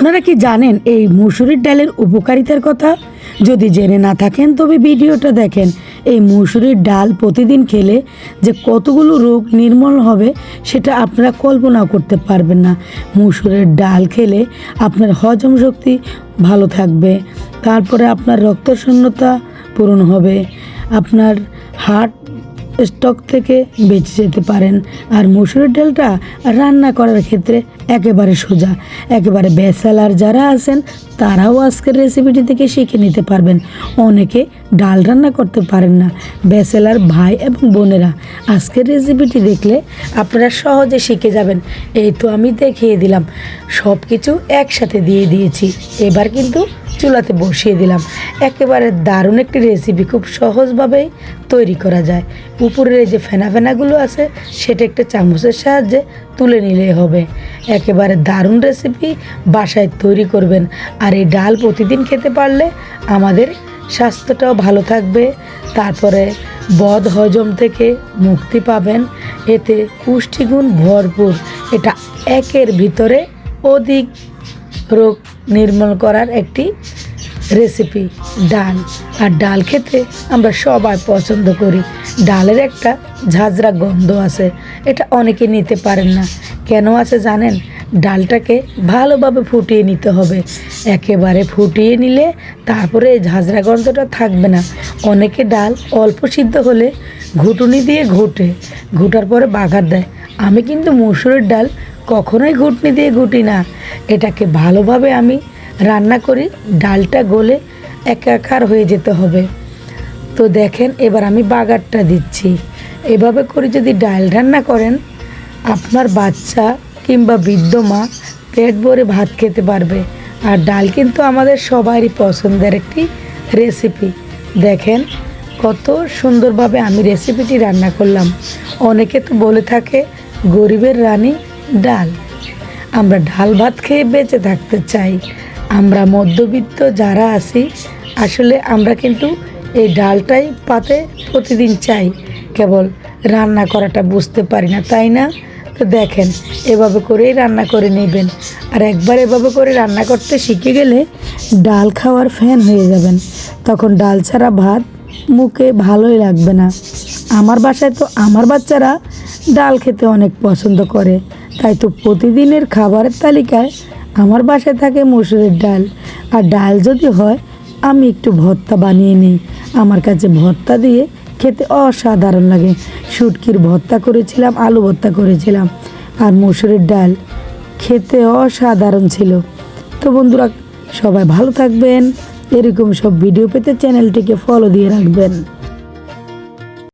আপনারা কি জানেন এই মুসুরির ডালের উপকারিতার কথা? যদি জেনে না থাকেন, তবে ভিডিওটা দেখেন। এই মুসুরির ডাল প্রতিদিন খেলে যে কতগুলো রোগ নির্মূল হবে, সেটা আপনারা কল্পনা করতে পারবেন না। মুসুরের ডাল খেলে আপনার হজম শক্তি ভালো থাকবে, তারপরে আপনার রক্ত শূন্যতা পূরণ হবে, আপনার হার্ট স্টক থেকে বেঁচে যেতে পারেন। আর মসুরের ডালটা রান্না করার ক্ষেত্রে একেবারে সোজা, একেবারে ব্যাচেলার যারা আছেন, তারাও আজকের রেসিপিটি থেকে শিখে নিতে পারবেন। অনেকে ডাল রান্না করতে পারেন না ব্যাচেলার ভাই এবং বোনেরা। আজকের রেসিপিটি দেখলে আপনারা সহজে শিখে যাবেন। এই তো আমি দেখিয়ে দিলাম সব কিছু একসাথে দিয়ে দিয়েছি। এবার কিন্তু চুলাতে বসিয়ে দিলাম। একেবারে দারুণ একটি রেসিপি খুব সহজভাবেই তৈরি করা যায়। উপরের এই যে ফেনা ফেনাগুলো আছে, সেটা একটা চামচের সাহায্যে তুলে নিলেই হবে। একেবারে দারুণ রেসিপি বাসায় তৈরি করবেন। আর এই ডাল প্রতিদিন খেতে পারলে আমাদের স্বাস্থ্যটাও ভালো থাকবে। তারপরে বদ হজম থেকে মুক্তি পাবেন। এতে পুষ্টিগুণ ভরপুর। এটা একের ভিতরে অধিক রোগ নির্মূল করার একটি রেসিপি ডাল। আর ডাল খেতে আমরা সবাই পছন্দ করি। ডালের একটা ঝাঁঝরা গন্ধ আছে, এটা অনেকে নিতে পারেন না। কেন আছে জানেন? ডালটাকে ভালোভাবে ফুটিয়ে নিতে হবে। একেবারে ফুটিয়ে নিলে তারপরে এই ঝাঁঝরা গন্ধটা থাকবে না। অনেকে ডাল অল্প সিদ্ধ হলে ঘুটুনি দিয়ে ঘুটে। ঘুটার পরে বাঘার দেয়। আমি কিন্তু মসুরের ডাল কখনোই ঘুটনি দিয়ে ঘুটি না। এটাকে ভালোভাবে আমি রান্না করি, ডালটা গলে একাকার হয়ে যেতে হবে। তো দেখেন, এবার আমি বাগারটা দিচ্ছি। এভাবে করে যদি ডাল রান্না করেন, আপনার বাচ্চা কিংবা বৃদ্ধ মা পেট ভরে ভাত খেতে পারবে। আর ডাল কিন্তু আমাদের সবারই পছন্দের একটি রেসিপি দেখেন, কত সুন্দরভাবে আমি রেসিপিটি রান্না করলাম। অনেকে তো বলে থাকে, গরিবের রানী ডাল। আমরা ডাল ভাত খেয়ে বেঁচে থাকতে চাই। আমরা মধ্যবিত্ত যারা আছি, আসলে আমরা কিন্তু এই ডালটাই পাতে প্রতিদিন চাই। কেবল রান্না করাটা বুঝতে পারি না, তাই না? তো দেখেন, এভাবে করেই রান্না করে নেবেন। আর একবার এভাবে করে রান্না করতে শিখে গেলে ডাল খাওয়ার ফ্যান হয়ে যাবেন। তখন ডাল ছাড়া ভাত মুখে ভালোই লাগবে না। আমার বাসায় তো আমার বাচ্চারা ডাল খেতে অনেক পছন্দ করে। তাই তো প্রতিদিনের খাবারের তালিকায় আমার বাসায় থাকে মসুরের ডাল। আর ডাল যদি হয়, আমি একটু ভর্তা বানিয়ে নিই। আমার কাছে ভর্তা দিয়ে খেতে অসাধারণ লাগে। শুটকির ভর্তা করেছিলাম, আলু ভর্তা করেছিলাম, আর মসুরের ডাল খেতে অসাধারণ ছিল। তো বন্ধুরা, সবাই ভালো থাকবেন। এরকম সব ভিডিও পেতে চ্যানেলটিকে ফলো দিয়ে রাখবেন।